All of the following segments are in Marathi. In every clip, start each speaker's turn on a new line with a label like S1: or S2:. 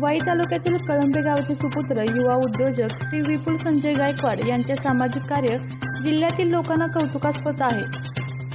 S1: वाई तालुक्यातील कळंबे गावाचे सुपुत्र युवा उद्योजक श्री विपुल संजय गायकवाड यांचे सामाजिक कार्य जिल्ह्यातील लोकांना कौतुकास्पद आहे.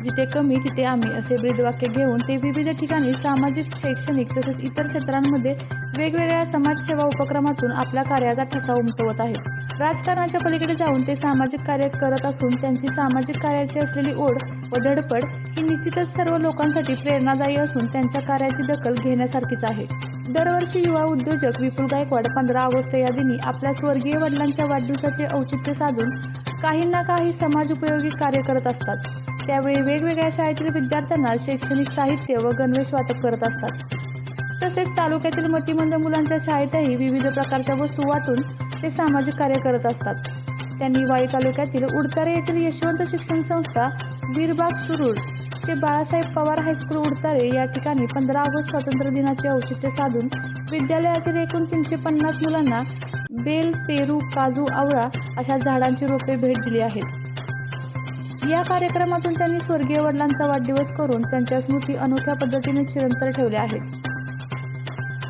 S1: जिथे कमी तिथे आम्ही असे ब्रीदवाक्य घेऊन ते विविध ठिकाणी सामाजिक शैक्षणिक तसेच इतर क्षेत्रांमध्ये वेगवेगळ्या समाजसेवा उपक्रमातून आपल्या कार्याचा ठसा उमटवत आहेत राजकारणाच्या पलीकडे जाऊन ते सामाजिक कार्य करत असून त्यांची सामाजिक कार्याची असलेली ओढ व धडपड ही निश्चितच सर्व लोकांसाठी प्रेरणादायी असून त्यांच्या कार्याची दखल घेण्यासारखीच आहे. दरवर्षी युवा उद्योजक विपुल गायकवाड पंधरा ऑगस्ट या दिनी आपल्या स्वर्गीय वडिलांच्या वाढदिवसाचे औचित्य साधून काही ना काही समाजोपयोगी कार्य करत असतात. त्यावेळी वेगवेगळ्या शाळेतील विद्यार्थ्यांना शैक्षणिक साहित्य व गणवेश वाटप करत असतात. तसेच तालुक्यातील मतिमंद मुलांच्या शाळेतही विविध प्रकारच्या वस्तू वाटून ते सामाजिक कार्य करत असतात. त्यांनी वाई तालुक्यातील उडतारे येथील यशवंत शिक्षण संस्था वीरबाग सुरूर चे बाळासाहेब पवार हायस्कूल उडतारे या ठिकाणी पंधरा ऑगस्ट स्वातंत्र्य दिनाचे औचित्य साधून विद्यालयातील एकूण तीनशे पन्नास मुलांना बेल पेरू काजू आवळा अशा झाडांची रोपे भेट दिली आहेत. या कार्यक्रमातून त्यांनी स्वर्गीय वडिलांचा वाढदिवस करून त्यांच्या स्मृती अनोख्या पद्धतीने चिरंतर ठेवल्या आहेत.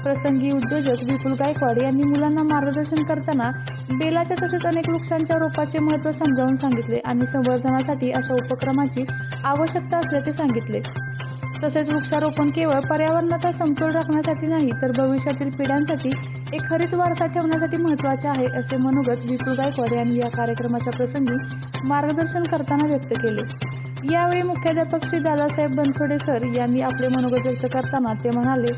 S1: प्रसंगी उद्योजक विपुल गायकवाड यांनी मुलांना मार्गदर्शन करताना बेलाच्या तसेच अनेक वृक्षांच्या रोपाचे महत्त्व समजावून सांगितले आणि संवर्धनासाठी अशा उपक्रमाची आवश्यकता असल्याचे सांगितले. तसेच वृक्षारोपण केवळ पर्यावरणाचा समतोल राखण्यासाठी नाही तर भविष्यातील पिढ्यांसाठी एक हरित वारसा ठेवण्यासाठी महत्त्वाचे आहे असे मनोगत विपुल गायकवाड यांनी या कार्यक्रमाच्या प्रसंगी मार्गदर्शन करताना व्यक्त केले. यावेळी मुख्याध्यापक श्री दादासाहेब बनसोडे सर यांनी आपले मनोगत व्यक्त करताना ते म्हणाले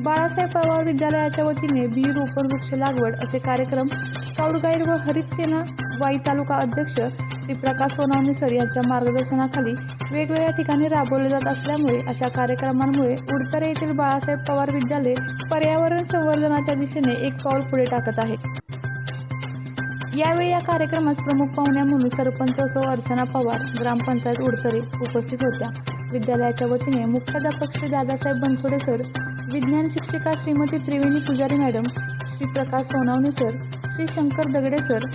S1: बाळासाहेब पवार विद्यालयाच्या वतीने बी रोपण वृक्ष लागवड असे कार्यक्रम स्काउट गाईड व हरित सेना वाई तालुका अध्यक्ष श्री प्रकाश सोनावणे सर यांच्या मार्गदर्शनाखाली वेगवेगळ्या ठिकाणी राबवले जात असल्यामुळे अशा कार्यक्रमांमुळे उडतरे येथील बाळासाहेब पवार विद्यालय पर्यावरण संवर्धनाच्या दिशेने एक पाऊल पुढे टाकत आहे. यावेळी या कार्यक्रमास प्रमुख पाहुण्या म्हणून सरपंच असो अर्चना पवार ग्रामपंचायत उडतरे उपस्थित होत्या. विद्यालयाच्या वतीने मुख्याध्यापक श्री दादासाहेब बनसोडे सर विज्ञान शिक्षिका Shrimati Triveni Pujari madam Shri Prakash Sonawane sir Shri Shankar Dagade sir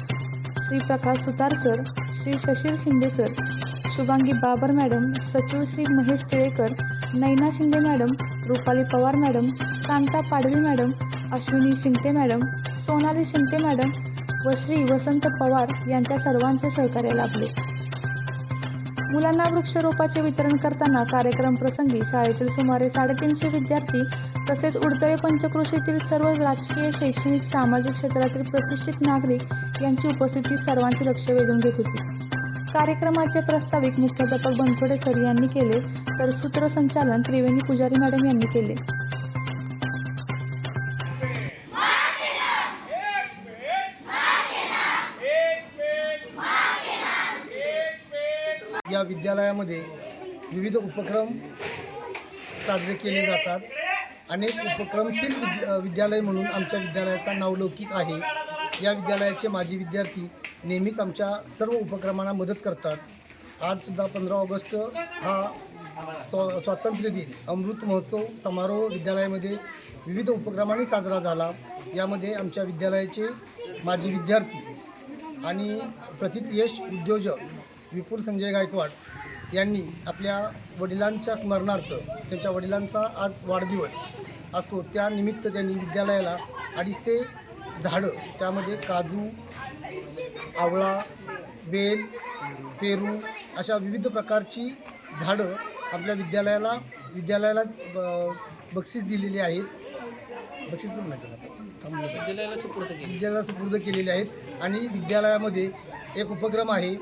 S1: Shri Prakash Sutar sir Shri Shashir Shinde sir Shubhangi Babar madam सचिव Shri Mahesh Tilekar Naina Shinde madam Rupali Pawar madam Kanta Padvi madam Ashwini Shingte madam Sonali Shingte madam व श्री वसंत पवार यांच्या सर्वांचे सहकार्य लाभले. मुलांना वृक्षरोपाचे वितरण करताना कार्यक्रम प्रसंगी शाळेतील सुमारे साडेतीनशे विद्यार्थी तसेच उडतळे पंचक्रोशीतील सर्व राजकीय शैक्षणिक सामाजिक क्षेत्रातील प्रतिष्ठित नागरिक यांची उपस्थिती सर्वांचे लक्ष वेधून घेत होती. कार्यक्रमाचे प्रस्ताविक मुख्याध्यापक बनसोडे सर यांनी केले तर सूत्रसंचालन त्रिवेणी पुजारी मॅडम यांनी केले.
S2: या विद्यालयामध्ये विविध उपक्रम साजरे केले जातात. अनेक उपक्रमशील विद्या विद्यालय म्हणून आमच्या विद्यालयाचा नावलौकिक आहे. या विद्यालयाचे माजी विद्यार्थी नेहमीच आमच्या सर्व उपक्रमांना मदत करतात. आजसुद्धा पंधरा ऑगस्ट हा स्व स्वातंत्र्य दिन अमृत महोत्सव समारोह विद्यालयामध्ये विविध उपक्रमांनी साजरा झाला. यामध्ये आमच्या विद्यालयाचे माजी विद्यार्थी आणि प्रथित यश उद्योजक विपुल संजय गायकवाड यांनी आपल्या वडिलांच्या स्मरणार्थ त्यांच्या वडिलांचा आज वाढदिवस असतो. त्यानिमित्त त्यांनी विद्यालयाला अडीचशे झाडं त्यामध्ये काजू आवळा बेल पेरू अशा विविध प्रकारची झाडं आपल्या विद्यालयाला विद्यालयाला ब- बक्षीस दिलेली आहेत. बक्षीस म्हणायचं.
S3: विद्यालयाला सुपूर्द
S2: विद्यालयाला सुपूर्द केलेले आहेत. आणि विद्यालयामध्ये एक उपक्रम आहे.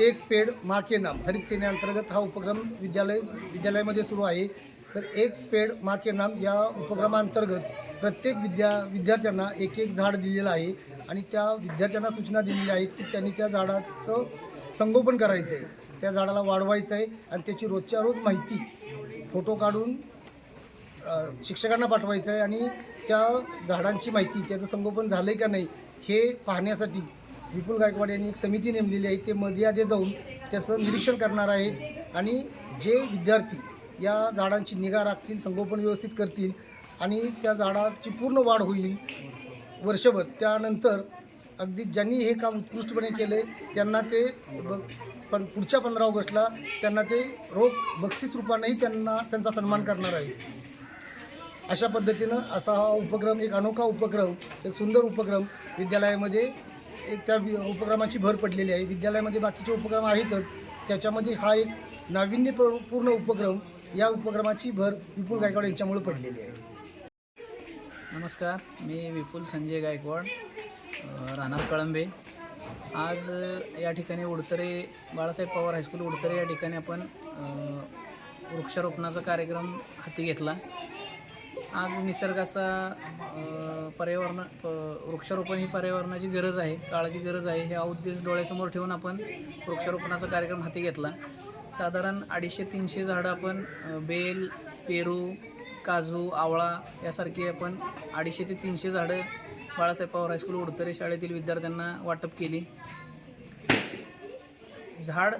S2: एक पेड मा के नाम हरित सेनेअंतर्गत हा उपक्रम विद्यालय विद्यालयामध्ये सुरू आहे. तर एक पेड मा के नाम या उपक्रमांतर्गत प्रत्येक विद्या विद्यार्थ्यांना एक एक झाड दिलेलं आहे आणि त्या विद्यार्थ्यांना सूचना दिलेल्या आहेत की त्यांनी त्या झाडाचं संगोपन करायचं आहे. त्या झाडाला वाढवायचं आहे आणि त्याची रोजच्या रोज माहिती फोटो काढून शिक्षकांना पाठवायचं आहे आणि त्या झाडांची माहिती त्याचं संगोपन झालं आहे का नाही हे पाहण्यासाठी विपुल गायकवाड यांनी एक समिती नेमलेली आहे. ते मध्ये जाऊन त्याचं निरीक्षण करणार आहेत. आणि जे विद्यार्थी या झाडांची निगा राखतील संगोपन व्यवस्थित करतील आणि त्या झाडाची पूर्ण वाढ होईल वर्षभर त्यानंतर अगदी ज्यांनी हे काम उत्कृष्टपणे केले त्यांना ते ब पण पुढच्या पंधरा ऑगस्टला त्यांना ते रोख बक्षीस रूपानेही त्यांना त्यांचा सन्मान करणार आहे अशा पद्धतीनं असा हा उपक्रम एक अनोखा उपक्रम एक सुंदर उपक्रम विद्यालयामध्ये एक त्या वि- उपक्रमाची भर पडलेली आहे. विद्यालयामध्ये बाकीचे उपक्रम आहेतच. त्याच्यामध्ये हा एक नाविन्यपूर्ण उपक्रम या उपक्रमाची भर विपुल गायकवाड यांच्यामुळे पडलेली आहे.
S3: नमस्कार मी विपुल संजय गायकवाड राहणार कळंबे. आज या ठिकाणी उडतरे बाळासाहेब पवार हायस्कूल उडतरे या ठिकाणी आपण वृक्षारोपणाचा कार्यक्रम हाती घेतला. आज निसर्गाचा पर्यावरण प- वृक्षारोपण ही पर्यावरणाची गरज आहे काळाची गरज आहे हे उद्देश डोळ्यासमोर ठेवून आपण वृक्षारोपणाचा कार्यक्रम हाती घेतला. साधारण अडीचशे तीनशे झाडं आपण बेल पेरू काजू आवळा यासारखी आपण अडीचशे ते तीनशे झाडं बाळासाहेब पवार हायस्कूल उडतरे शाळेतील विद्यार्थ्यांना वाटप केली. झाड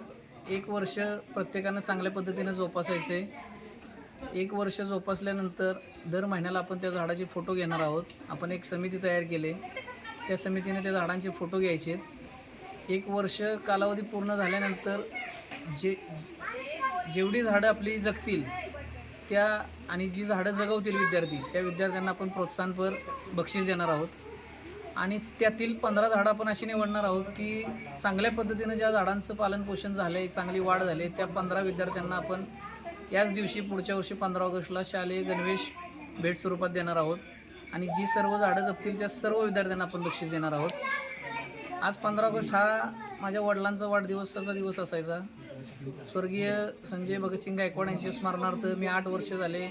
S3: एक वर्ष प्रत्येकानं चांगल्या पद्धतीनं जोपासायचे. एक वर्ष जोपासल्यानंतर दर महिन्याला आपण त्या झाडाचे फोटो घेणार आहोत. आपण एक समिती तयार केली. त्या समितीने त्या झाडांचे फोटो घ्यायचे. एक वर्ष कालावधी पूर्ण झाल्यानंतर जे जेवढी झाडं आपली जगतील त्या आणि जी झाडं जगवतील विद्यार्थी त्या विद्यार्थ्यांना आपण प्रोत्साहनपर बक्षीस देणार आहोत. आणि त्यातील पंधरा झाडं आपण अशी निवडणार आहोत की चांगल्या पद्धतीनं ज्या झाडांचं पालनपोषण झालं आहे चांगली वाढ झाली आहे त्या पंधरा विद्यार्थ्यांना आपण याच दिवशी पुढच्या वर्षी पंधरा ऑगस्टला शालेय गणवेश भेट स्वरूपात देणार आहोत. आणि जी सर्व झाडं जपतील त्या सर्व विद्यार्थ्यांना आपण बक्षीस देणार आहोत. आज पंधरा ऑगस्ट हा माझ्या वडिलांचा वाढदिवसाचा दिवस असायचा. स्वर्गीय संजय भगतसिंग गायकवाड यांच्या स्मरणार्थ मी आठ वर्ष झाले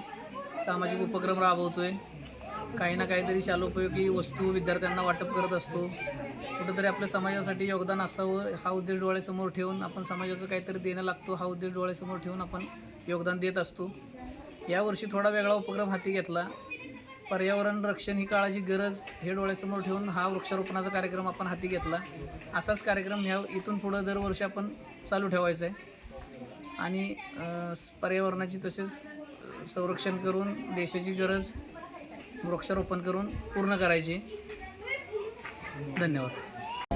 S3: सामाजिक उपक्रम राबवतो आहे काही ना काहीतरी शालोपयोगी वस्तू विद्यार्थ्यांना वाटप करत असतो. कुठंतरी आपल्या समाजासाठी योगदान असावं हा उद्देश डोळ्यासमोर ठेवून आपण समाजाचं काहीतरी देणं लागतो हा उद्देश डोळ्यासमोर ठेवून आपण योगदान देत असतो. यावर्षी थोडा वेगळा उपक्रम हाती घेतला. पर्यावरण रक्षण ही काळाची गरज हे डोळ्यासमोर ठेवून हा वृक्षारोपणाचा कार्यक्रम आपण हाती घेतला. असाच कार्यक्रम ह्या इथून पुढं दरवर्षी आपण चालू ठेवायचा आहे. आणि पर्यावरणाची तसेच संरक्षण करून देशाची गरज वृक्षारोपण करून पूर्ण करायची. धन्यवाद.